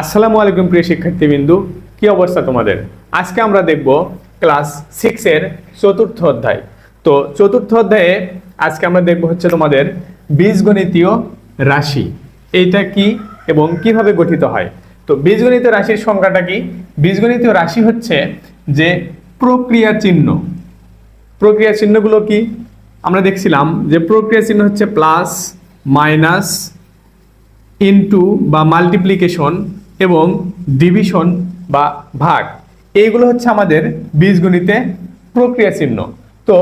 আসসালামু আলাইকুম প্রিয় শিক্ষার্থীবৃন্দু, কি অবস্থা তোমাদের? আজকে আমরা দেখব ক্লাস সিক্সের চতুর্থ অধ্যায়। তো চতুর্থ অধ্যায়ে আজকে আমরা দেখব হচ্ছে তোমাদের বীজগণিতীয় রাশি। এইটা কি এবং কীভাবে গঠিত হয়? তো বীজগণিত রাশির সংখ্যাটা কি? বীজগণিতীয় রাশি হচ্ছে যে প্রক্রিয়া চিহ্ন। প্রক্রিয়া চিহ্নগুলো কি? আমরা দেখছিলাম যে প্রক্রিয়া চিহ্ন হচ্ছে প্লাস মাইনাস ইনটু বা মাল্টিপ্লিকেশন এবং ডিভিশন বা ভাগ, এইগুলো হচ্ছে আমাদের বীজগণিতে প্রক্রিয়া চিহ্ন। তো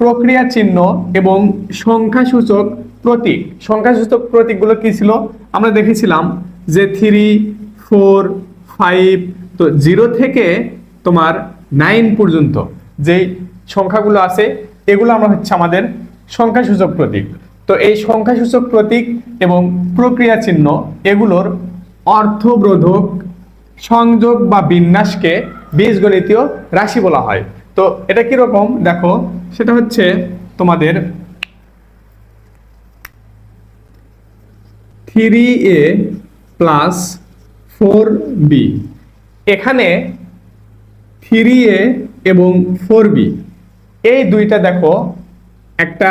প্রক্রিয়া চিহ্ন এবং সংখ্যাসূচক প্রতীক, সংখ্যাসূচক প্রতীকগুলো কি ছিল? আমরা দেখেছিলাম যে থ্রি ফোর ফাইভ তো জিরো থেকে তোমার নাইন পর্যন্ত যেই সংখ্যাগুলো আছে, এগুলো আমরা হচ্ছে আমাদের সংখ্যাসূচক প্রতীক। তো এই সংখ্যাসূচক প্রতীক এবং প্রক্রিয়া চিহ্ন, এগুলোর অর্থবোধক সংযোগ বা বিন্যাসকে বীজগণিতীয় রাশি বলা হয়। তো এটা কীরকম দেখো, সেটা হচ্ছে তোমাদের three A plus four B. এখানে থ্রি এ এবং ফোর বি, এই দুইটা দেখো, একটা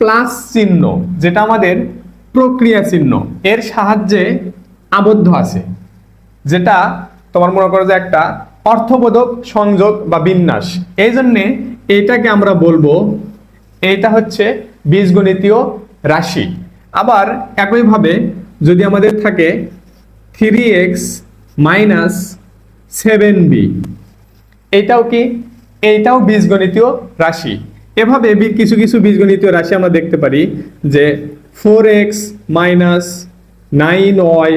প্লাস চিহ্ন, যেটা আমাদের প্রক্রিয়া চিহ্ন। এর সাহায্যে আবদ্ধ আছে, যেটা তোমার মনে করো যে একটা অর্থবোধক সংযোগ বা বিন্যাস। এই জন্যে এইটাকে আমরা বলব, এইটা হচ্ছে বীজগণিতীয় রাশি। আবার একইভাবে যদি আমাদের থাকে three X minus seven B এইটাও কি? এইটাও বীজগণিতীয় রাশি। এভাবে কিছু কিছু বীজগণিতীয় রাশি আমরা দেখতে পারি, যে four X minus nine Y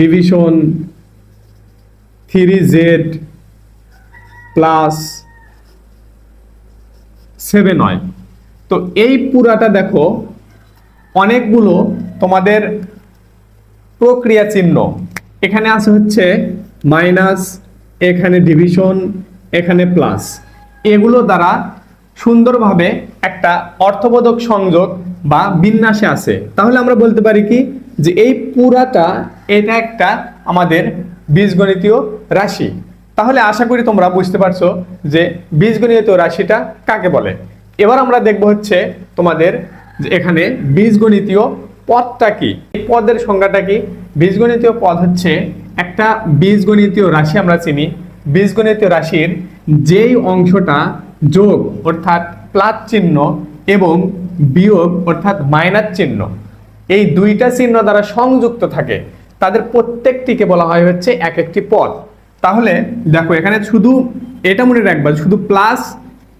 division three Z plus seven Y তো এই পুরাটা দেখো, অনেকগুলো তোমাদের প্রক্রিয়া চিহ্ন। এখানে আছে হচ্ছে মাইনাস, এখানে ডিভিশন, এখানে প্লাস। এগুলো দ্বারা সুন্দরভাবে একটা অর্থবোধক সংযোগ বা বিন্যাসে আছে। তাহলে আমরা বলতে পারি কি? যে এই পুরাটা, এটা একটা আমাদের বীজগণিতীয় রাশি। তাহলে আশা করি তোমরা বুঝতে পারছ যে বীজগণিতীয় রাশিটা কাকে বলে। এবার আমরা দেখব হচ্ছে তোমাদের যে এখানে বীজগণিতীয় পদটা কি? এই পদের সংজ্ঞাটা কি? বীজগণিতীয় পদ হচ্ছে একটা বীজগণিতীয় রাশি আমরা চিনি। বীজগণিতীয় রাশির যেই অংশটা যোগ অর্থাৎ প্লাস চিহ্ন এবং বিয়োগ অর্থাৎ মাইনাস চিহ্ন। এই দুইটা চিহ্ন দ্বারা সংযুক্ত থাকে। তাদের প্রত্যেকটিকে বলা হয় হচ্ছে এক একটি পদ। তাহলে দেখো, এখানে শুধু এটা মনে রাখবা, শুধু প্লাস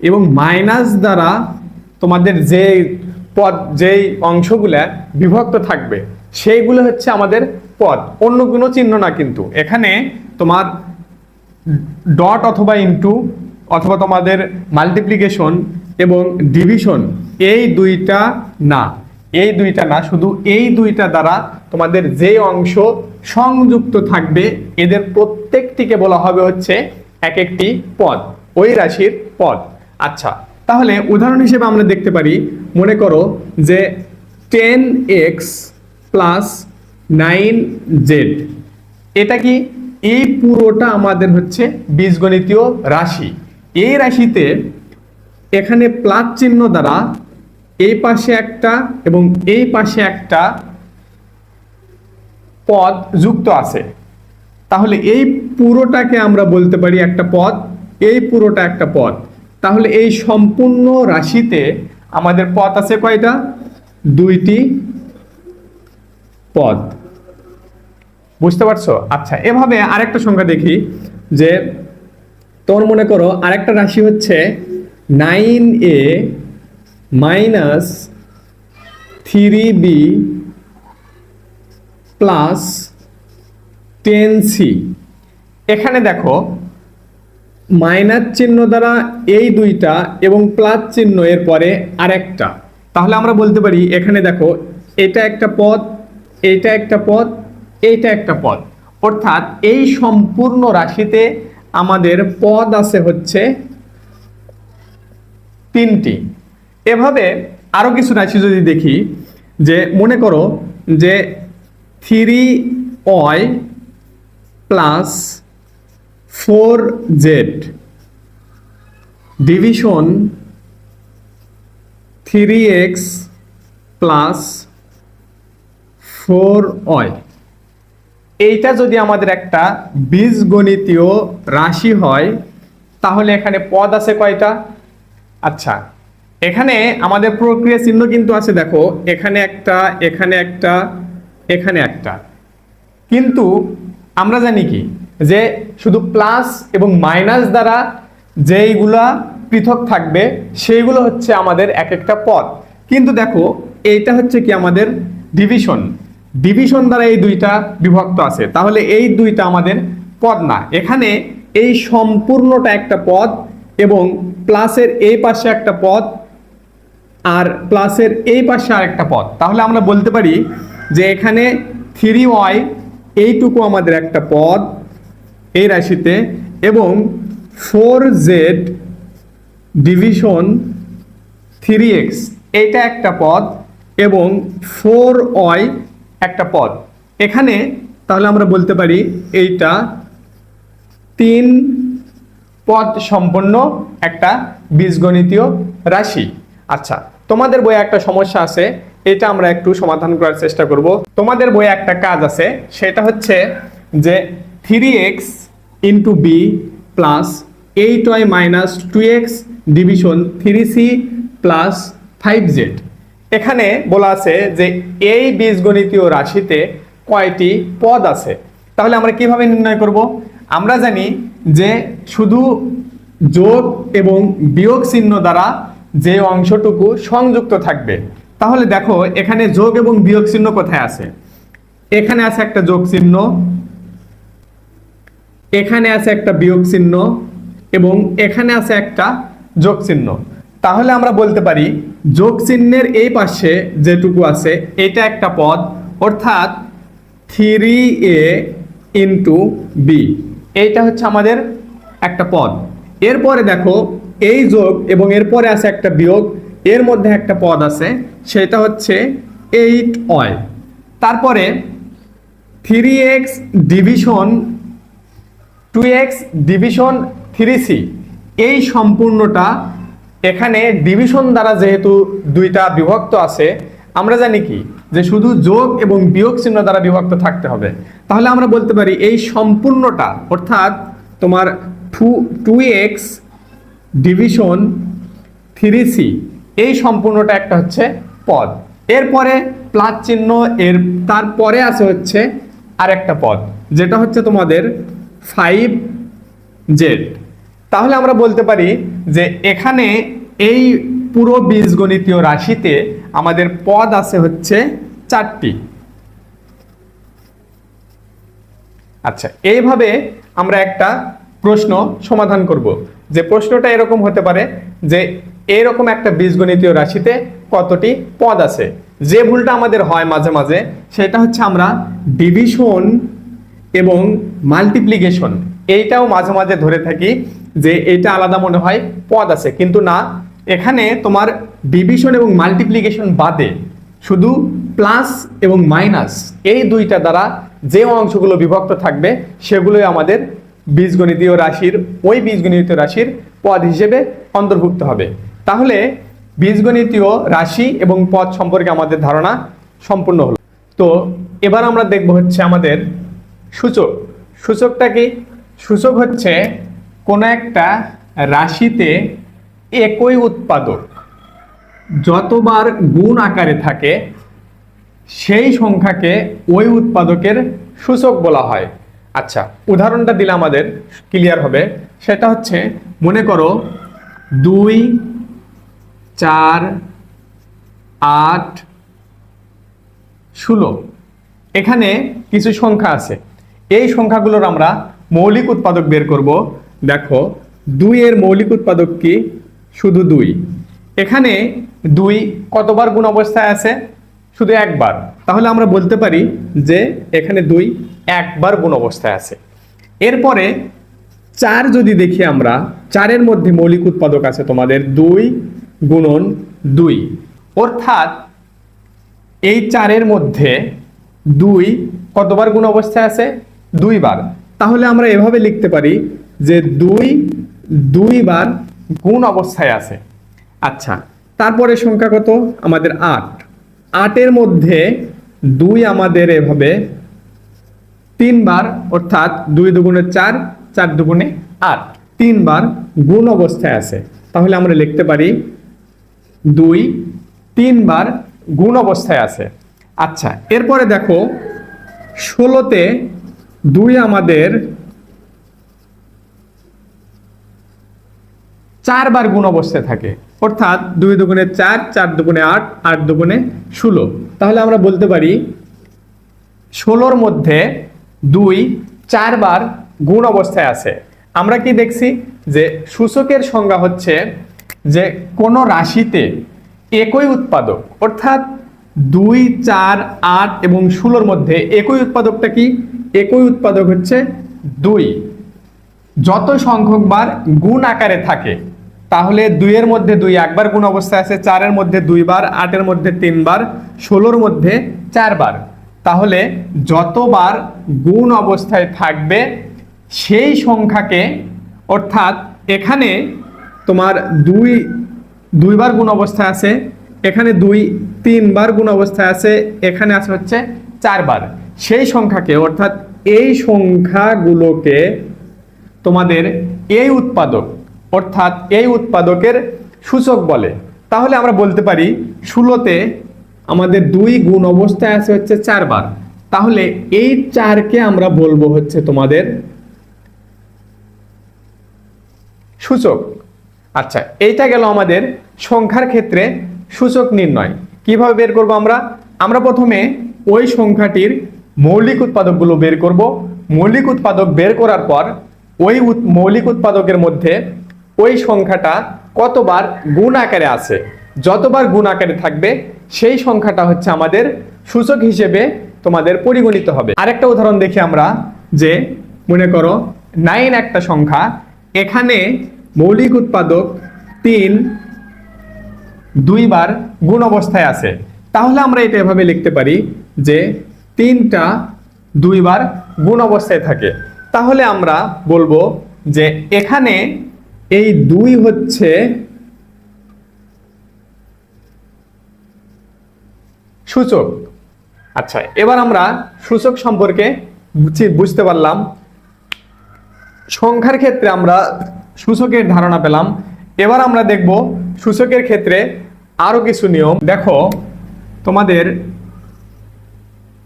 এবং মাইনাস দ্বারা তোমাদের যে পদ, যেই অংশগুলা বিভক্ত থাকবে, সেইগুলো হচ্ছে আমাদের পদ। অন্য কোনো চিহ্ন না কিন্তু। এখানে তোমার ডট অথবা ইনটু অথবা তোমাদের মাল্টিপ্লিকেশন এবং ডিভিশন এই দুইটা না। এই দুইটা না, শুধু এই দুইটা দ্বারা তোমাদের যে অংশ সংযুক্ত থাকবে, এদের প্রত্যেকটিকে বলা হবে হচ্ছে এক একটি পদ, ওই রাশির পদ। আচ্ছা তাহলে উদাহরণ হিসেবে আমরা দেখতে পারি, মনে করো যে ten X plus nine Z, এটা কি? এই পুরোটা আমাদের হচ্ছে বীজগণিতীয় রাশি। এই রাশিতে এখানে প্লাস চিহ্ন দ্বারা এই পাশে একটা এবং এই পাশে একটা পদ যুক্ত আছে। তাহলে এই পুরোটাকে আমরা বলতে পারি একটা পদ, এই পুরোটা একটা পদ। তাহলে এই সম্পূর্ণ রাশিতে আমাদের পদ আছে কয়টা? দুইটি পদ। বুঝতে পারছ? আচ্ছা এভাবে আরেকটা সংখ্যা দেখি যে তোমার মনে করো আরেকটা রাশি হচ্ছে nine A minus three B plus ten C. এখানে দেখো, মাইনাস চিহ্ন দ্বারা এই দুইটা এবং প্লাস চিহ্ন এর পরে আরেকটা। তাহলে আমরা বলতে পারি, এখানে দেখো, এটা একটা পদ এটা একটা পদ, এইটা একটা পদ। অর্থাৎ এই সম্পূর্ণ রাশিতে আমাদের পদ আছে হচ্ছে তিনটি। এভাবে আরও কিছু রাশি যদি দেখি, যে মনে করো যে three Y plus four Z division three X plus four Y এইটা যদি আমাদের একটা বীজগণিতীয় রাশি হয়, তাহলে এখানে পদ আছে কয়টা? আচ্ছা এখানে আমাদের প্রক্রিয়া চিহ্ন কিন্তু আছে, দেখো, এখানে একটা এখানে একটা এখানে একটা। কিন্তু আমরা জানি কি? যে শুধু প্লাস এবং মাইনাস দ্বারা যেইগুলা পৃথক থাকবে, সেইগুলো হচ্ছে আমাদের এক একটা পদ। কিন্তু দেখো, এইটা হচ্ছে কি আমাদের ডিভিশন? ডিভিশন দ্বারা এই দুইটা বিভক্ত আছে। তাহলে এই দুইটা আমাদের পদ না। এখানে এই সম্পূর্ণটা একটা পদ এবং প্লাসের এই পাশে একটা পদ আর প্লাসের এই পাশে আর একটা পদ। তাহলে আমরা বলতে পারি যে এখানে থ্রি ওয়াই এইটুকু আমাদের একটা পদ এই রাশিতে এবং four Z division three X এইটা একটা পদ এবং ফোর ওয়াই একটা পদ। এখানে তাহলে আমরা বলতে পারি এইটা তিন পদ সম্পন্ন একটা বীজগণিতীয় রাশি। আচ্ছা তোমাদের বইয়ে একটা সমস্যা আছে, এটা আমরা একটু সমাধান করার চেষ্টা করব। তোমাদের বইয়ে একটা কাজ আছে, সেটা হচ্ছে যে three X into B plus eight Y minus two X division three C plus five Z. এখানে বলা আছে যে এই বীজগণিতীয় রাশিতে কয়টি পদ আছে? তাহলে আমরা কীভাবে নির্ণয় করব? আমরা জানি যে শুধু যোগ এবং বিয়োগ চিহ্ন দ্বারা যে অংশটুকু সংযুক্ত থাকবে। তাহলে দেখো, এখানে যোগ এবং বিয়োগ চিহ্ন কোথায় আছে? এখানে আছে একটা যোগ চিহ্ন, এখানে আছে একটা বিয়োগ চিহ্ন এবং এখানে আছে একটা যোগ চিহ্ন। তাহলে আমরা বলতে পারি, যোগ চিহ্নের এই পাশে যেটুকু আছে, এটা একটা পদ, অর্থাৎ থ্রি এ ইন্টু বি এইটা হচ্ছে আমাদের একটা পদ। এরপরে দেখো, এই যোগ এবং এরপরে আছে একটা বিয়োগ, এর মধ্যে একটা পদ আছে, সেটা হচ্ছে এইট ওয়াই তারপরে three X division two X division three C এই সম্পূর্ণটা এখানে ডিভিশন দ্বারা যেহেতু দুইটা বিভক্ত আছে, আমরা জানি কি? যে শুধু যোগ এবং বিয়োগ চিহ্ন দ্বারা বিভক্ত থাকতে হবে। তাহলে আমরা বলতে পারি এই সম্পূর্ণটা, অর্থাৎ তোমার two two X division three C এই সম্পূর্ণটা একটা হচ্ছে পদ। এরপরে প্লাস চিহ্ন, এর তারপরে আছে হচ্ছে আরেকটা পদ, যেটা হচ্ছে তোমাদের ফাইভ জেড তাহলে আমরা বলতে পারি যে এখানে এই পুরো বীজগণিতীয় রাশিতে আমাদের পদ আছে হচ্ছে চারটি। আচ্ছা এইভাবে আমরা একটা প্রশ্ন সমাধান করব। যে প্রশ্নটা এরকম হতে পারে যে এরকম একটা বীজগণিতীয় রাশিতে কতটি পদ আছে। যে ভুলটা আমাদের হয় মাঝে মাঝে, সেটা হচ্ছে আমরা ডিভিশন এবং মাল্টিপ্লিকেশন এইটাও মাঝে মাঝে ধরে থাকি। যে এটা আলাদা মনে হয় পদ আছে। কিন্তু না, এখানে তোমার ডিভিশন এবং মাল্টিপ্লিকেশন বাদে শুধু প্লাস এবং মাইনাস এই দুইটা দ্বারা যে অংশগুলো বিভক্ত থাকবে, সেগুলোই আমাদের বীজগণিতীয় রাশির, ওই বীজগণিতীয় রাশির পদ হিসেবে অন্তর্ভুক্ত হবে। তাহলে বীজগণিতীয় রাশি এবং পদ সম্পর্কে আমাদের ধারণা সম্পূর্ণ হলো। তো এবার আমরা দেখব হচ্ছে আমাদের সূচক। সূচকটা কি? সূচক হচ্ছে কোনো একটা রাশিতে একই উৎপাদক। যতবার গুণ আকারে থাকে, সেই সংখ্যাকে ওই উৎপাদকের সূচক বলা হয়। আচ্ছা উদাহরণটা দিলে আমাদের ক্লিয়ার হবে। সেটা হচ্ছে, মনে করো, দুই, চার, আট, ষোলো। এখানে কিছু সংখ্যা আছে। এই সংখ্যাগুলোর আমরা মৌলিক উৎপাদক বের করব। দেখো দুই এর মৌলিক উৎপাদক কি? শুধু দুই। এখানে দুই কতবার গুণ অবস্থায় আছে? শুধু একবার। তাহলে আমরা বলতে পারি যে এখানে দুই একবার গুণ অবস্থায় আছে। এরপরে চার যদি দেখি আমরা, চারের মধ্যে মৌলিক উৎপাদক আছে তোমাদের দুই গুণন দুই। অর্থাৎ এই চারের মধ্যে দুই কতবার গুণ অবস্থায় আছে? দুইবার। তাহলে আমরা এভাবে লিখতে পারি যে দুই, দুইবার গুণ অবস্থায় আছে। আচ্ছা তারপরে সংখ্যা কত? আমাদের আট। আটের মধ্যে দুই আমাদের এভাবে তিনবার, অর্থাৎ দুই দুগুণে চার চার দুগুণে আট। তিনবার গুণ অবস্থায় আছে। তাহলে আমরা লিখতে পারি দুই, তিনবার গুণ অবস্থায় আছে। আচ্ছা এরপরে দেখো, ষোলোতে দুই আমাদের চারবার গুণ অবস্থায় থাকে। অর্থাৎ দুই দুগুণে চার চার দুগুণে আট আট দুগুণে ষোলো। তাহলে আমরা বলতে পারি, ষোলোর মধ্যে দুই চারবার গুণ অবস্থায় আছে। আমরা কি দেখছি যে সূচকের সংজ্ঞা হচ্ছে যে কোনো রাশিতে একই উৎপাদক, অর্থাৎ দুই, চার, আট এবং ষোলোর মধ্যে একই উৎপাদকটা কি? একই উৎপাদক হচ্ছে দুই। যত সংখ্যক বার গুণ আকারে থাকে তাহলে দুইয়ের মধ্যে দুই একবার গুণ অবস্থায় আছে, চারের মধ্যে দুইবার, আটের মধ্যে তিনবার, ষোলোর মধ্যে চারবার। তাহলে যতবার গুণ অবস্থায় থাকবে, সেই সংখ্যাকে, অর্থাৎ এখানে তোমার দুই, দুইবার গুণ অবস্থায় আছে, এখানে দুই, তিনবার গুণ অবস্থায় আছে, এখানে আছে হচ্ছে চারবার। সেই সংখ্যাকে, অর্থাৎ এই সংখ্যাগুলোকে তোমাদের এই উৎপাদক অর্থাৎ এই উৎপাদকের সূচক বলে। তাহলে আমরা বলতে পারি, ষোলোতে আমাদের দুই গুণ অবস্থায় আছে হচ্ছে চারবার তাহলে এই চারকে আমরা বলব হচ্ছে তোমাদের সূচক। আচ্ছা এইটা গেল আমাদের সংখ্যার ক্ষেত্রে সূচক নির্ণয়। কীভাবে বের করব আমরা? আমরা প্রথমে ওই সংখ্যাটির মৌলিক উৎপাদকগুলো বের করব। মৌলিক উৎপাদক বের করার পর ওই মৌলিক উৎপাদকের মধ্যে ওই সংখ্যাটা কতবার গুণ আকারে আছে? যতবার গুণ আকারে থাকবে, সেই সংখ্যাটা হচ্ছে আমাদের সূচক হিসেবে তোমাদের পরিগণিত হবে। আরেকটা উদাহরণ দেখি আমরা, যে মনে করো নাইন একটা সংখ্যা, এখানে মৌলিক উৎপাদক তিন দুইবার গুণ অবস্থায় আছে। তাহলে আমরা এটা এভাবে লিখতে পারি যে তিনটা দুইবার গুণ অবস্থায় থাকে। তাহলে আমরা বলব যে এখানে এই দুই হচ্ছে সূচক। আচ্ছা এবার আমরা সূচক সম্পর্কে বুঝি- বুঝতে পারলাম। সংখ্যার ক্ষেত্রে আমরা সূচকের ধারণা পেলাম। এবার আমরা দেখব সূচকের ক্ষেত্রে আরও কিছু নিয়ম। দেখো, তোমাদের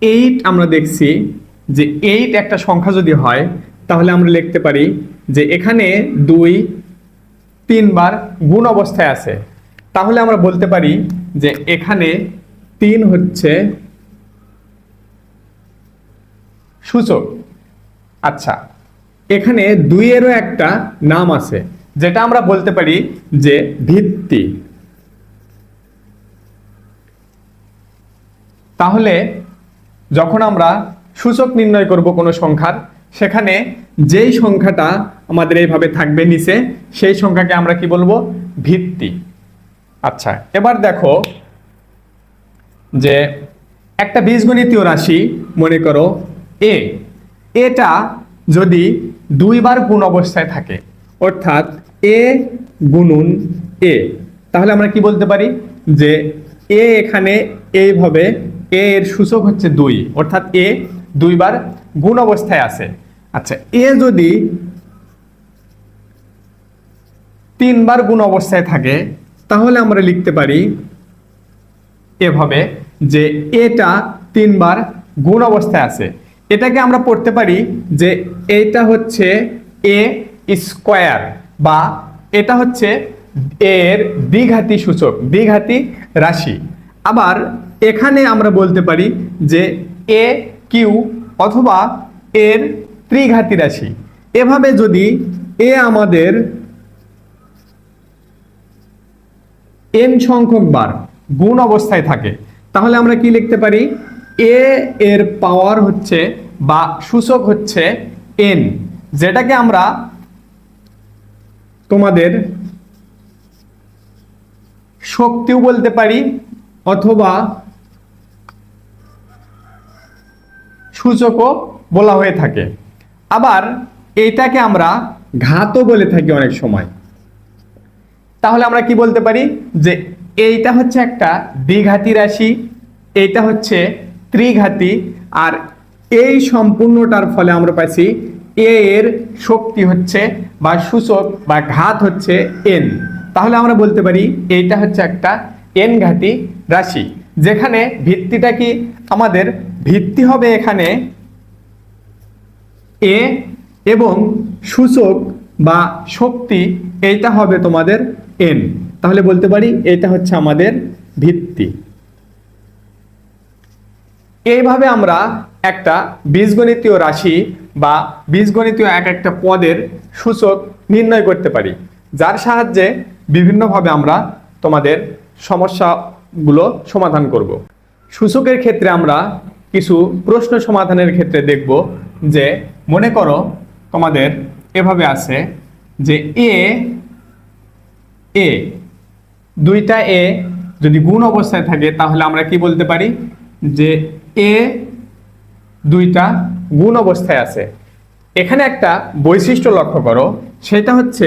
এইট আমরা দেখছি যে এইট একটা সংখ্যা যদি হয়, তাহলে আমরা লিখতে পারি যে এখানে দুই তিনবার গুণ অবস্থায় আছে। তাহলে আমরা বলতে পারি যে এখানে তিন হচ্ছে সূচক। আচ্ছা এখানে দুইয়েরও একটা নাম আছে, যেটা আমরা বলতে পারি যে ভিত্তি। তাহলে যখন আমরা সূচক নির্ণয় করব কোনো সংখ্যার সেখানে যেই সংখ্যাটা আমাদের এইভাবে থাকবে নিচে, সেই সংখ্যাকে আমরা কি বলব? ভিত্তি। আচ্ছা এবার দেখো যে একটা বীজগণিতীয় রাশি, মনে করো এ এটা যদি দুইবার গুণ অবস্থায় থাকে, অর্থাৎ এ গুণুন এ তাহলে আমরা কি বলতে পারি? যে এ এখানে এইভাবে এ এর সূচক হচ্ছে দুই, অর্থাৎ এ দুইবার গুণ অবস্থায় আছে। আচ্ছা এ যদি তিনবার গুণ অবস্থায় থাকে, তাহলে আমরা লিখতে পারি এভাবে যে এটা তিনবার গুণ অবস্থায় আছে। এটাকে আমরা পড়তে পারি যে এটা হচ্ছে এ স্কোয়ার বা এটা হচ্ছে এর দ্বিঘাতি সূচক, দ্বিঘাতি রাশি। আবার এখানে আমরা বলতে পারি যে এ কিউ অথবা এর ত্রিঘাতি রাশি। এভাবে যদি এ আমাদের এন সংখ্যক বার গুণ অবস্থায় থাকে, তাহলে আমরা কি লিখতে পারি? এ এর পাওয়ার হচ্ছে বা সূচক হচ্ছে এন যেটাকে আমরা তোমাদের শক্তিও বলতে পারি, অথবা সূচকও বলা হয়ে থাকে। আবার এইটাকে আমরা ঘাতও বলে থাকি অনেক সময়। তাহলে আমরা কি বলতে পারি? যে এইটা হচ্ছে একটা দ্বিঘাতী রাশি, এইটা হচ্ছে ত্রিঘাতী, আর এই সম্পূর্ণটার ফলে আমরা পাইছি এ এর শক্তি হচ্ছে বা সূচক বা ঘাত হচ্ছে এন তাহলে আমরা বলতে পারি এইটা হচ্ছে একটা এন ঘাতী রাশি। যেখানে ভিত্তিটা কি? আমাদের ভিত্তি হবে এখানে এ এবং সূচক বা শক্তি এইটা হবে তোমাদের এন তাহলে বলতে পারি এটা হচ্ছে আমাদের ভিত্তি। এইভাবে আমরা একটা বীজগণিতীয় রাশি বা বীজগণিতীয় এক একটা পদের সূচক নির্ণয় করতে পারি। যার সাহায্যে বিভিন্নভাবে আমরা তোমাদের সমস্যাগুলো সমাধান করব। সূচকের ক্ষেত্রে আমরা কিছু প্রশ্ন সমাধানের ক্ষেত্রে দেখব যে, মনে করো তোমাদের এভাবে আছে যে এ এ দুইটা এ যদি গুণ অবস্থায় থাকে তাহলে আমরা কি বলতে পারি? যে এ দুইটা গুণ অবস্থায় আছে। এখানে একটা বৈশিষ্ট্য লক্ষ্য করো, সেটা হচ্ছে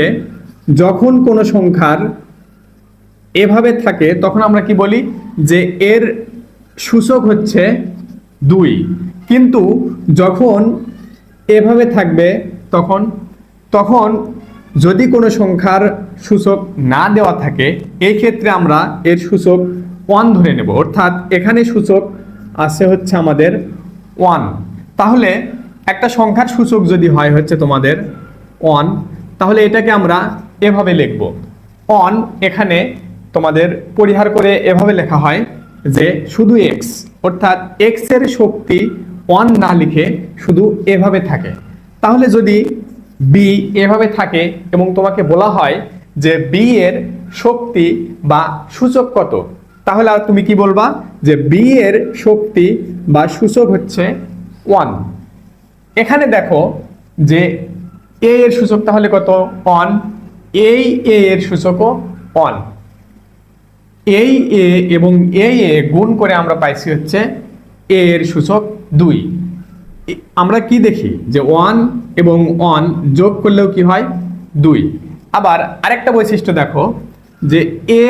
যখন কোনো সংখ্যার এভাবে থাকে, তখন আমরা কি বলি? যে এর সূচক হচ্ছে দুই। কিন্তু যখন এভাবে থাকবে, তখন তখন যদি কোনো সংখ্যার সূচক না দেওয়া থাকে এই ক্ষেত্রে আমরা এর সূচক ওয়ান ধরে নেব। অর্থাৎ এখানে সূচক আছে হচ্ছে আমাদের ওয়ান তাহলে একটা সংখ্যার সূচক যদি হয় হচ্ছে তোমাদের ওয়ান তাহলে এটাকে আমরা এভাবে লিখব। অন এখানে তোমাদের পরিহার করে এভাবে লেখা হয় যে শুধু এক্স অর্থাৎ এক্সের শক্তি ওয়ান না লিখে শুধু এভাবে থাকে। তাহলে যদি বি এভাবে থাকে এবং তোমাকে বলা হয় যে বি এর শক্তি বা সূচক কত, তাহলে আর তুমি কি বলবা? যে বি এর শক্তি বা সূচক হচ্ছে ওয়ান এখানে দেখো যে এ এর সূচক তাহলে কত? অন এই এ এর সূচকও অন এই এ এবং এই এ গুণ করে আমরা পাইছি হচ্ছে এ এর সূচক দুই। আমরা কি দেখি? যে ওয়ান এবং ওয়ান যোগ করলেও কি হয়? দুই। আবার আরেকটা বৈশিষ্ট্য দেখো, যে এ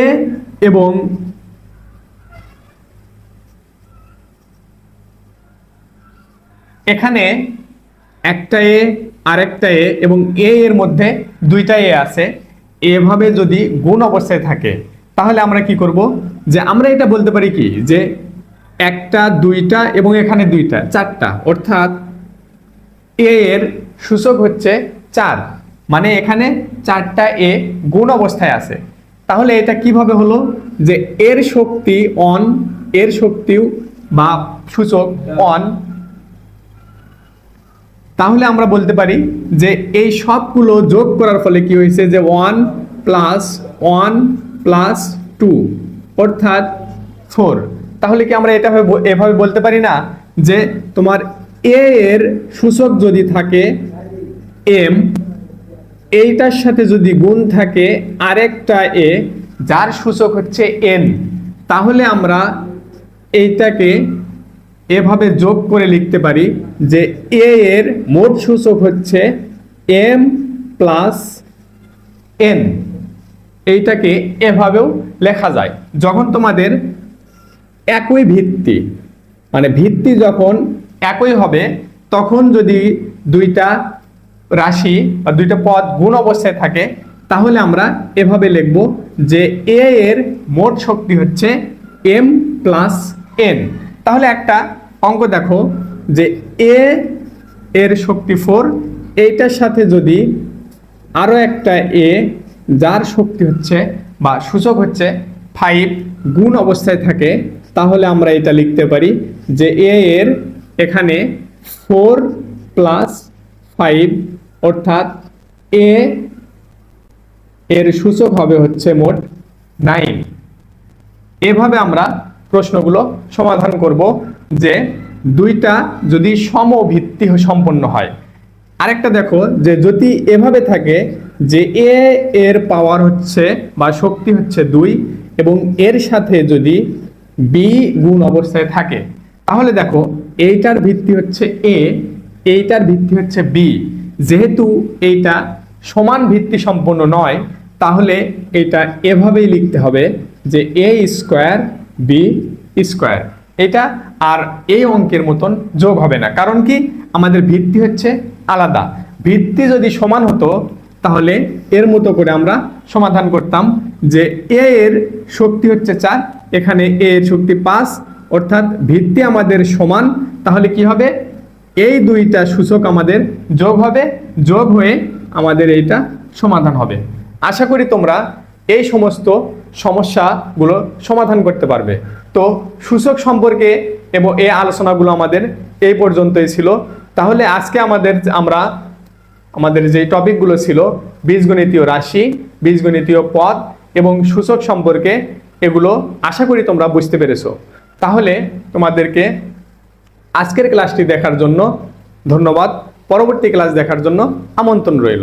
এবং এখানে একটা এ, আরেকটা এ এবং এ এর মধ্যে দুইটা এ আছে। এভাবে যদি গুণ অবস্থায় থাকে তাহলে আমরা কি করব? যে আমরা এটা বলতে পারি কি? যে একটা, দুইটা এবং এখানে দুইটা, চারটা। অর্থাৎ এ এর সূচক হচ্ছে চার। মানে এখানে চারটা এ গুণ অবস্থায় আছে। তাহলে এটা কীভাবে হলো? যে এর শক্তি অন এর শক্তিও বা সূচক অন তাহলে আমরা বলতে পারি যে এই সবগুলো যোগ করার ফলে কি হয়েছে? যে one plus one plus two অর্থাৎ ফোর তাহলে কি আমরা এটা ভাবে- এভাবে বলতে পারি না? যে তোমার এ এর সূচক যদি থাকে এম এইটার সাথে যদি গুণ থাকে আরেকটা এ যার সূচক হচ্ছে এন তাহলে আমরা এইটাকে এভাবে যোগ করে লিখতে পারি যে এ এর মোট সূচক হচ্ছে এম প্লাস এন এইটাকে এভাবেও লেখা যায়। যখন তোমাদের একই ভিত্তি মানে ভিত্তি যখন একই হবে, তখন যদি দুইটা রাশি বা দুইটা পদ গুণ অবস্থায় থাকে, তাহলে আমরা এভাবে লিখব যে এ এর মোট শক্তি হচ্ছে এম প্লাস এন তাহলে একটা অঙ্ক দেখো যে এ এর শক্তি ফোর এইটার সাথে যদি আরও একটা এ যার শক্তি হচ্ছে বা সূচক হচ্ছে ফাইভ গুণ অবস্থায় থাকে, তাহলে আমরা এটা লিখতে পারি যে এ এর এখানে ফোর প্লাস ফাইভ অর্থাৎ এ এর সূচক হবে হচ্ছে মোট নাইন এভাবে আমরা প্রশ্নগুলো সমাধান করব যে দুইটা যদি সমভিত্তি সম্পন্ন হয় আরেকটা দেখো যে যদি এভাবে থাকে যে এ এর পাওয়ার হচ্ছে বা শক্তি হচ্ছে দুই এবং এর সাথে যদি বি গুণ অবস্থায় থাকে, তাহলে দেখো এইটার ভিত্তি হচ্ছে এ, এইটার ভিত্তি হচ্ছে বি। যেহেতু এইটা সমান ভিত্তি সম্পন্ন নয়, তাহলে এটা এভাবেই লিখতে হবে যে এ স্কোয়ার বি স্কোয়ার। এটা আর এই অঙ্কের মতন যোগ হবে না। কারণ কি? আমাদের ভিত্তি হচ্ছে আলাদা। ভিত্তি যদি সমান হতো, তাহলে এর মতো করে আমরা সমাধান করতাম যে এ এর শক্তি হচ্ছে চার, এখানে এ এর শক্তি পাঁচ, অর্থাৎ ভিত্তি আমাদের সমান, তাহলে কি হবে? এই দুইটা সূচক আমাদের যোগ হবে, যোগ হয়ে আমাদের এইটা সমাধান হবে। আশা করি তোমরা এই সমস্ত সমস্যাগুলো সমাধান করতে পারবে। তো সূচক সম্পর্কে এবং এই আলোচনাগুলো আমাদের এই পর্যন্তই ছিল। তাহলে আজকে আমাদের আমরা আমাদের যে টপিকগুলো ছিল, বীজগণিতীয় রাশি, বীজগণিতীয় পদ এবং সূচক সম্পর্কে এগুলো আশা করি তোমরা বুঝতে পেরেছ। তাহলে তোমাদেরকে আজকের ক্লাসটি দেখার জন্য ধন্যবাদ। পরবর্তী ক্লাস দেখার জন্য আমন্ত্রণ রইল।